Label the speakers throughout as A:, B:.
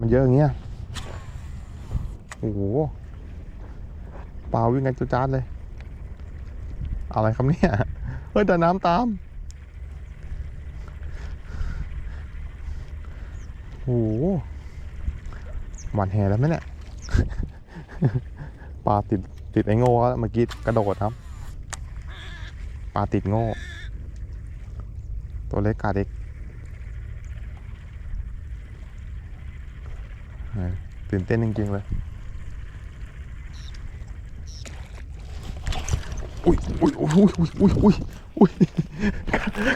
A: มันเยอะอย่างเงี้ย โอ้โหปลาวิ่งกันจุจาดเลย อะไรครับเนี่ย เฮ้ยแต่น้ำตาม โอ้โหหวานแหแล้วไหมเนี่ย ปลาติดติดไอ้โง่ครับเมื่อกี้กระโดดครับ ปลาติดโง่ ตัวเล็กกาเด็กเออ ตื่นเต้นจริงๆเลย อุ้ยอุ้ยอุ้ยอุ้ยอุ้ยอุ้ยอุ้ย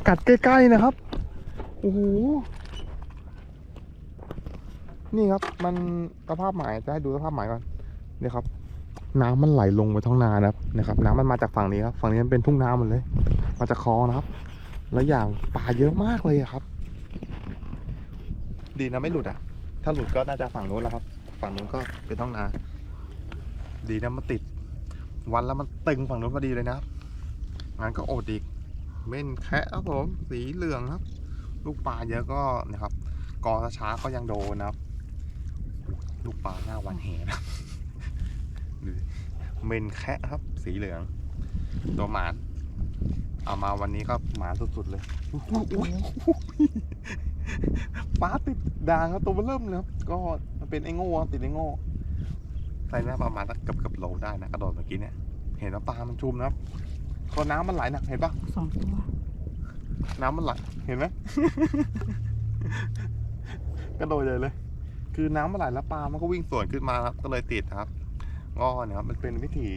A: กัดใกล้ๆนะครับ โอ้โห นี่ครับ มันสภาพหมายจะให้ดูสภาพหมายก่อนนี่ครับ น้ำมันไหลลงไปท้องนานะครับนะครับ น้ำมันมาจากฝั่งนี้ครับ ฝั่งนี้มันเป็นทุ่งนาหมดเลย มาจากคลองนะครับ แล้วอย่างปลาเยอะมากเลยครับ ดีนะไม่หลุดอะ ถ้าหลุดก็น่าจะฝั่งนู้นแล้วครับ ฝั่งนู้นก็เป็นท้องนา ดีนะมันติด วันแล้วมันตึงฝั่งนู้นพอดีเลยนะครับงั้นก็อดอีก เม่นแคะครับผม สีเหลืองครับ ลูกปลาเยอะก็นะครับ กอช้าก็ยังโดนนะครับ ลูกปลาหน้าวันแหนะเม่นแคะครับ สีเหลือง ตัวหมานเอามาวันนี้ก็หมาสุดๆเลย อุ๊ยอุ๊ยอุ๊ยปลาติดด่างครับตัวมันเริ่มเลยครับ ก็มันเป็นไอ้โง่ครับติดไอ้โง่ใส่หน้าประมาณสักเกือบเกือบโลได้นะกระโดดเมื่อกี้เนี่ย เห็นว่าปลามันชุมนะครับพอน้ำมันไหลหนักเห็นปะ
B: สองตัว
A: น้ำมันไหลเห็นไหมกระโดดใหญ่เลย คือน้ำมันไหลแล้วปลามันก็วิ่งสวนขึ้นมาครับก็เลยติดนะครับก็เนี่ยครับมันเป็นวิถี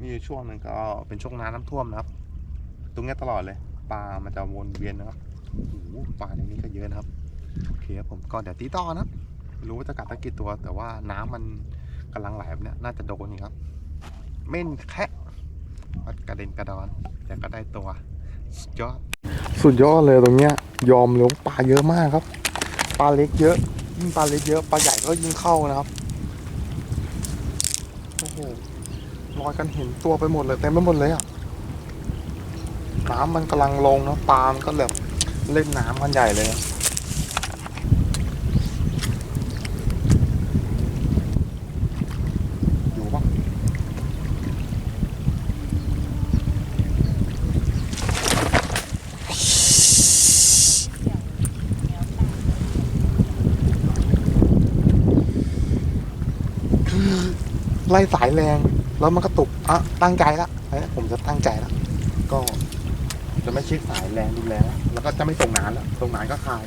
A: มีอยู่ช่วงหนึ่งก็เป็นช่วงน้ำน้ำท่วมนะครับ ตรงเนี้ยตลอดเลย ปลามันจะวนเวียนนะครับ โอ้ปลาในนี้ก็เยอะนะครับ โอเคครับผมก็เดี๋ยวตีต่อนะครับรู้ว่าจะกัดตะกี่ตัว แต่ว่าน้ำมันกำลังไหลแบบนี้น่าจะโดนนี่ครับ เม่นแคะวัดกระเด็นกระดอนแต่ก็ได้ตัว สุดยอด สุดยอดเลยตรงเนี้ย ยอมเลยว่าปลาเยอะมากครับ ปลาเล็กเยอะ ยิ่งปลาเล็กเยอะ ปลาใหญ่ก็ยิ่งเข้านะครับ โอ้โหลอยกันเห็นตัวไปหมดเลยเต็มไปหมดเลยอะน้ำมันกำลังลงนะปลามันก็แบบ เล่นน้ำกันใหญ่เลยอยู่ปะไล่สายแรง แล้วมันก็ตุกอะตั้งใจละเอ้ยผมจะตั้งใจละก็ จะไม่ชิดสายแรงดูแลแล้วก็จะไม่ส่งนานแล้วส่งนานก็คาย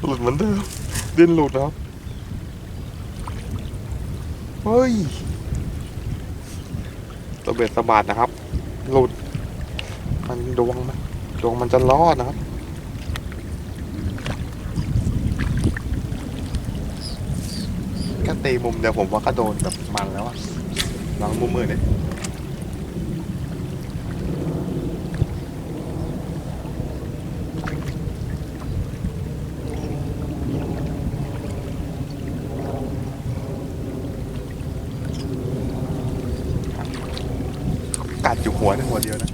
A: หลุดเหมือนเดิมดินหลุดครับ เฮ้ยตะเบ็ดสะบาดนะครับ หลุด มันดวงมันดวงมันจะรอดนะครับ แค่ ตีมุมเดียวผมว่าก็โดนแบบมันแล้วอะลองมุมมือเนี่ยกัดอยู่หัวนึงหัวเดียวนะ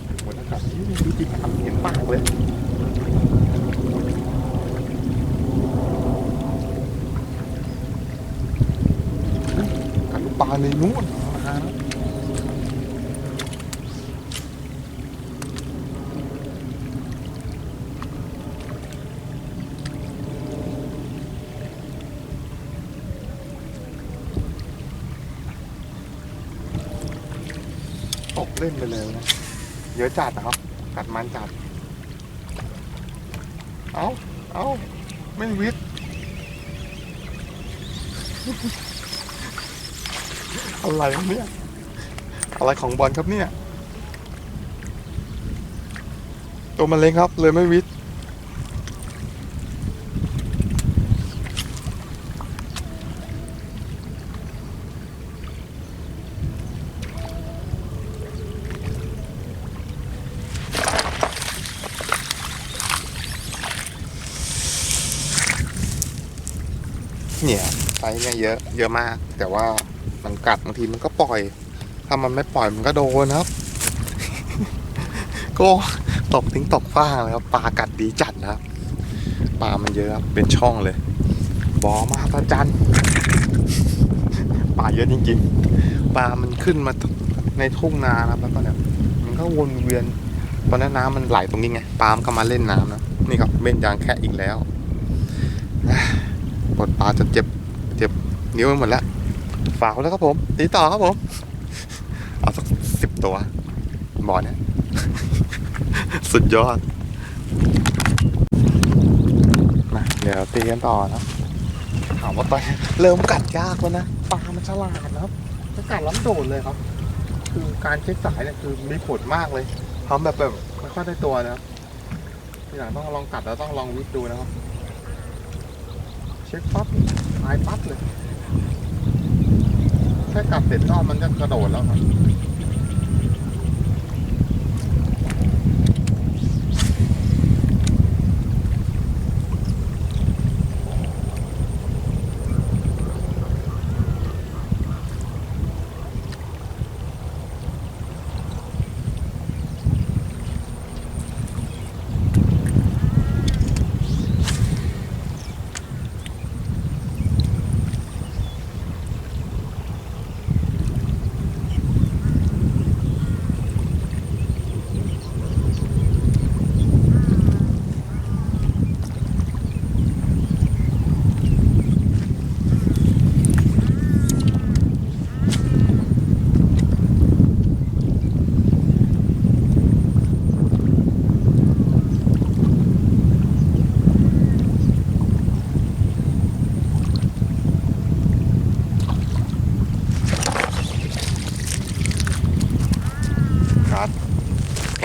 A: เล่นไปเลยนะเยอะจัดนะครับกัดมันจัด เอาเอาไม่วิทอะไรเนี่ย อะไรของบอลครับเนี่ย ตัวมันเล็กครับเลยไม่วิท เนี่ยไซส์เนี่ยเยอะเยอะมาก แต่ว่ามันกัดบางทีมันก็ปล่อย ถ้ามันไม่ปล่อยมันก็โดนครับ ก็ตกทิ้งตกฟ้างเลยครับปลากัดดีจัดนะครับปลามันเยอะครับเป็นช่องเลยบอมาพระจันปลาเยอะจริงๆปลามันขึ้นมาในทุ่งนานะครับแล้วก็เนี่ยมันก็วนเวียนตอนนั้นน้ำมันไหลตรงนี้ไงปลามันก็มาเล่นน้ำนะนี่ครับเม่นยางแค่อีกแล้ว ปลดปลาจนเจ็บ เจ็บนิ้วไปหมดแล้ว ฝากแล้วครับผมตีต่อครับผม เอาสักสิบตัวบ่อเนี้ยสุดยอดมาเดี๋ยวตีกันต่อนะถามว่าตอนเริ่มกัดยากแล้วนะปลามันฉลาดนะครับมันกัดล้ำโดดเลยครับ คือการเช็คสายเนี่ยคือมีผลมากเลยทำแบบแบบไม่ค่อยได้ตัวนะครับทีหลังต้องลองกัดแล้วต้องลองวิทย์ดูนะครับ เช็คปั๊บหายปั๊บเลย แค่กัดเสร็จก็มันก็กระโดดแล้วครับ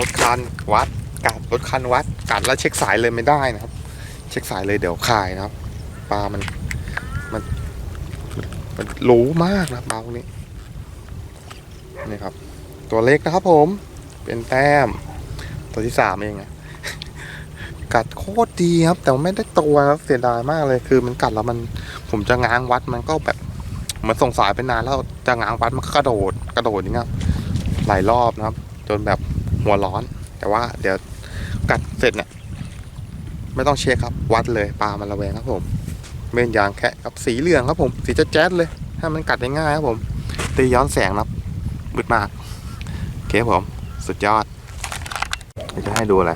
A: รถคันวัดกัดรถคันวัดกัดแล้วเช็คสายเลยไม่ได้นะครับ เช็คสายเลยเดี๋ยวคายนะครับปลามันมันมันรู้มากนะปลาพวกนี้นี่ครับ ตัวเล็กนะครับผมเป็นแต้ม ตัวที่สามเองอะกัดโคตรดีครับ แต่ไม่ได้ตัวครับเสียดายมากเลยคือมันกัดแล้วมันผมจะง้างวัดมันก็แบบเหมันส่งสายไปนานแล้วจะง้างวัดมันก็กระโดดกระโดดอย่างเงี้ยหลายรอบนะครับ จนแบบ หัวร้อน แต่ว่าเดี๋ยวกัดเสร็จเนี่ยไม่ต้องเช็คครับ วัดเลยปลามันระแวงครับผมเม่นยางแค่กับสีเหลืองครับผม สีจะแจ๊ดเลยให้มันกัดได้ง่ายครับผม ตีย้อนแสงนะครับมืดมากโอเคผม สุดยอดจะให้ดูอะไร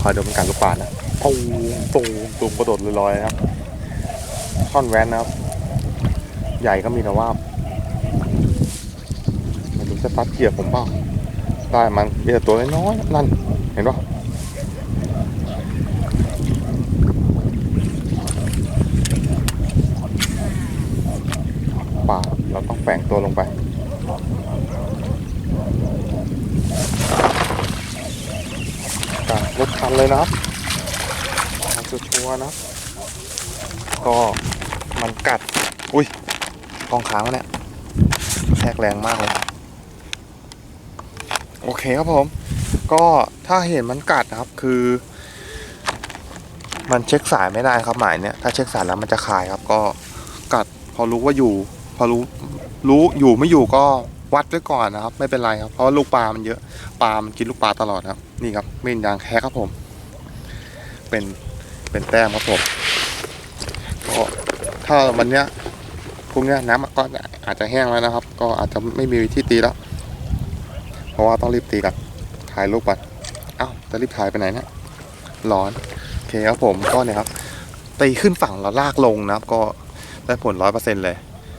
A: คอยดมกัดลูกปลานะตูมตูมตูมกระโดดลอยๆนะครับท่อนแวนนะครับ ใหญ่ก็มีแต่ว่าไม่รู้จะตัดเกียร์ผมเปล่า ได้มันมีแต่ตัวน้อยนั่นเห็นปะป่าเราต้องแฝงตัวลงไปกรถคันเลยนะครับชัวร์นะก็มันกัด อุ้ยกองค้างวะเนี่ยแทกแรงมากเลย อเคครับผม ก็ถ้าเห็นมันกัดนะครับคือ มันเช็คสายไม่ได้ครับหมายเนี่ยถ้าเช็คสายแล้วมันจะคายครับ ก็กัดพอรู้ว่าอยู่ พอรู้รู้อยู่ไม่อยู่ก็วัดไว้ก่อนนะครับ ไม่เป็นไรครับเพราะว่าลูกปลามันเยอะปลามันกินลูกปลาตลอดครับ นี่ครับเม่นยางแค่ครับผม เป็นเป็นแต้มครับผมก็ถ้าวันเนี้ยพรุ่งเนี้ยน้ำก็อาจจะแห้งแล้วนะครับ ก็อาจจะไม่มีที่ตีแล้ว ราะว่าต้องรีบตีกับถ่ายรูปก่อนอ้าวจะรีบถ่ายไปไหนเนะร้อนโอเคครับผมก็เนี่ยครับตีขึ้นฝั่งแล้วลากลงนะครับ ก็ได้ผลร้อยเปอร์เซ็นต์เลย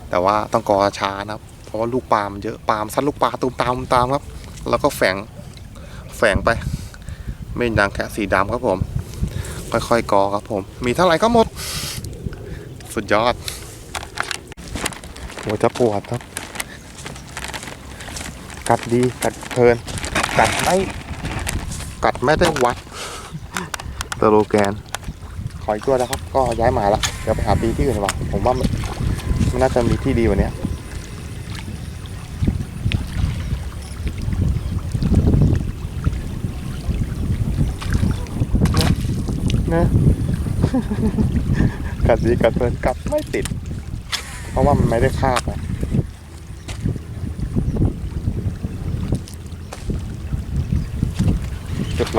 A: แต่ว่าต้องกอช้านะครับ เพราะว่าลูกปลามันเยอะปลามซัดลูกปลาตูมตามตูมตามครับ แล้วก็แฝงแฝงไป ไม่ดังแค่สีดำครับผม ค่อยๆกอครับผม มีเท่าไหร่ก็หมด สุดยอดหัวจะปวดครับ กัดดีกัดเพลิน กัดไม่กัดไม่ได้วัดสโลแกน ขออีกตัวนะครับ ก็ย้ายหมาละเดี๋ยวไปหาปีที่อื่นดีกว่าผมว่ามันมันน่าจะมีที่ดีกว่านี้นะกัดดีกัดเพลินกัดไม่ติด เพราะว่ามันไม่ได้คาบะ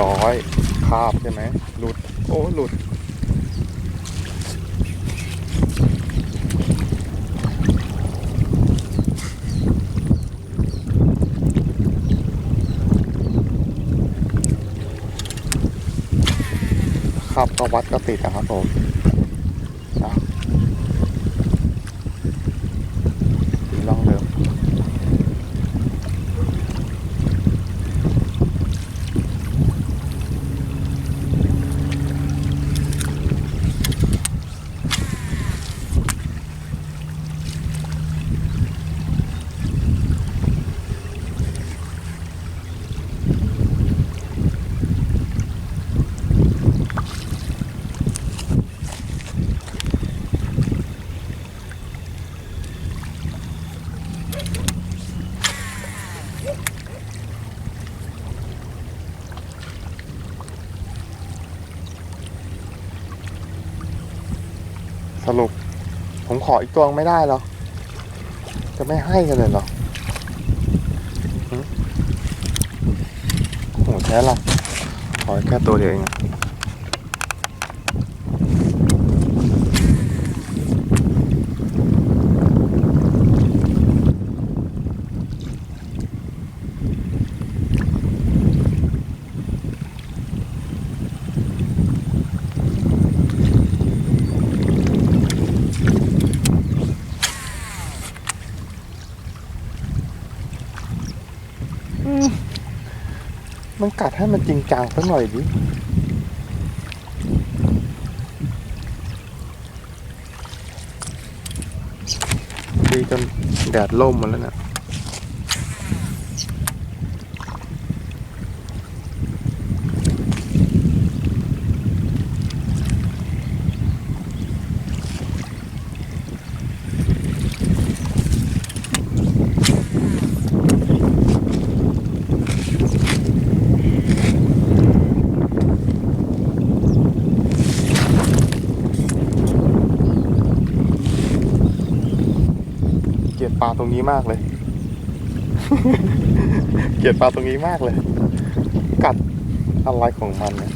A: ร้อยคาบใช่ไหมหลุด โอ้ หลุดครับก็วัดก็ติดนะครับผมนะมีร่องเดิม สรุป ผมขออีกตัวไม่ได้หรอ จะไม่ให้กันเลยเหรอหึโอ้โหแท้ละขอแค่ตัวเดียวเอง มันกัดให้มันจริงจังสักหน่อยดิดีจนแดดล่มมาแล้วเนี่ย ปลาตรงนี้มากเลย เกลียดปลาตรงนี้มากเลย กัดอะไรของมันเนี่ย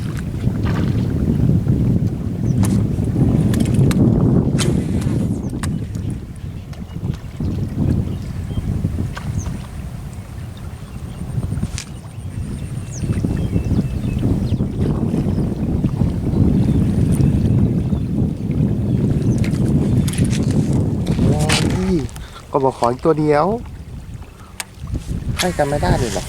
A: โอ้ย ก็บอกขออีกตัวเดียว ให้กันไม่ได้เลยหรอ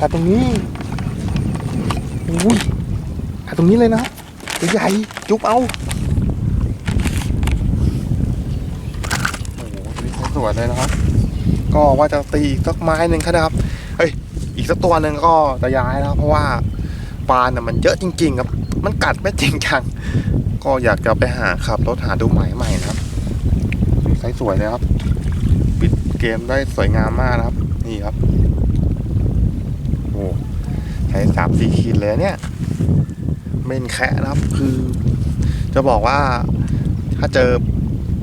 A: กัดตรงนี้อุ้ยกัดตรงนี้เลยนะตัวใหญ่จุ๊บเอาโอ้โหตัวนี้สวยเลยนะครับ ก็ว่าจะตีอีกสักไม้หนึ่งครับ เฮ้ย อีกสักตัวหนึ่งก็จะย้ายแล้วเพราะว่าปลาเนี่ยมันเยอะจริง ๆ ครับ มันกัดไม่จริงจัง ก็อยากจะไปหาขับรถหาดูหมายใหม่นะครับไซส์สวยเลยครับ ปิดเกมได้สวยงามมากนะครับ นี่ครับโอ้ใช้สามสี่ขีดเลยเนี่ยเมนแคะนะครับคือ จะบอกว่าถ้าเจอ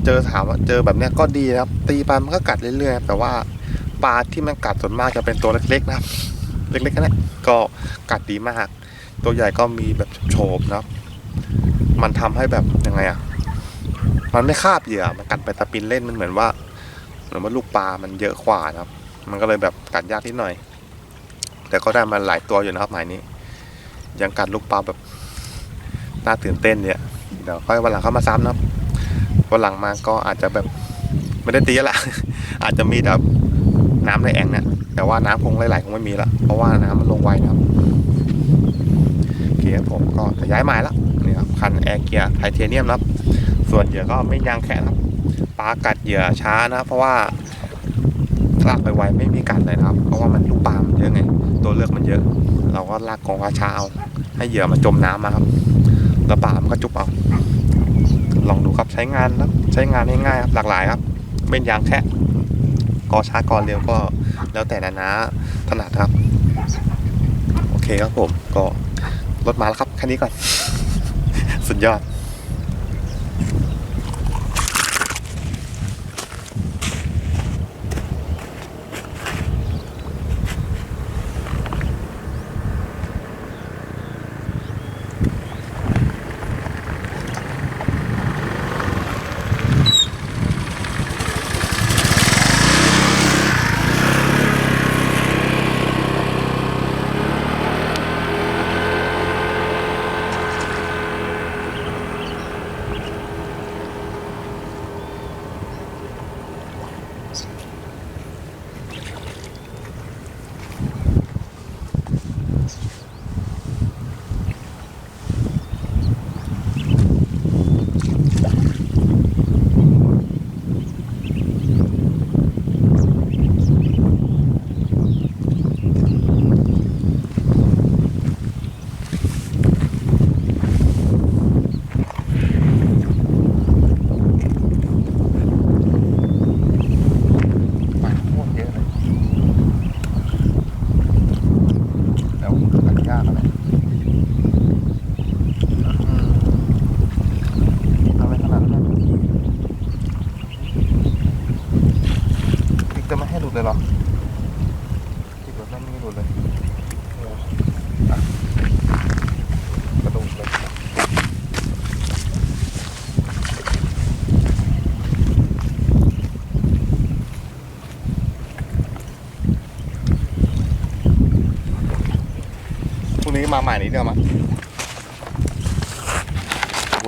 A: เจอถามว่าเจอแบบเนี้ยก็ดีนะครับ ตีไปมันก็กัดเรื่อยๆแต่ว่าปลาที่มันกัดส่วนมากจะเป็นตัวเล็กๆนะครับ เล็กๆแค่นั้นก็กัดดีมาก ตัวใหญ่ก็มีแบบโฉบนะครับ มันทำให้แบบยังไงอะมันไม่คาบเหยื่อมันกัดไปตะปินเล่นมันเหมือนว่าเหมือนว่าลูกปลามันเยอะกว่านะครับ มันก็เลยแบบกัดยากนิดหน่อย แต่ก็ได้มาหลายตัวอยู่นะครับหมายนี้ ยังกัดลูกปลาแบบน่าตื่นเต้นเนี่ยเดี๋ยวค่อยวันหลังเข้ามาซ้ำนะครับวันหลังมาก็อาจจะแบบไม่ได้ตีละอาจจะมีแบบน้ำในแอ่งเนี่ยแต่ว่าน้ำคงไหลๆคงไม่มีละเพราะว่าน้ำมันลงไวนะครับโอเคครับผมก็จะย้ายหมายละนี่ครับคันแอร์เกียร์ไทเทเนียมนะครับ ส่วนเหยื่อก็ไม่ยางแข็งครับปลากัดเหยื่อช้านะ เพราะว่า ลากไปไวไม่มีกัดเลยนะครับ เพราะว่ามันลูกปลามันเยอะไง ตัวเลือกมันเยอะ เราก็ลากกองปลาช้าเอา ให้เหยื่อมันจมน้ำมาครับแล้วปลามันก็จุบเอา ลองดูครับใช้งานนะใช้งานง่ายๆครับหลากหลายครับเป็นยางแค่กอช้ากอเร็วก็แล้วแต่นานาถนัดครับ โอเคครับผมก็รถมาแล้วครับแค่นี้ก่อน สุดยอด มาใหม่นี้เดียวมา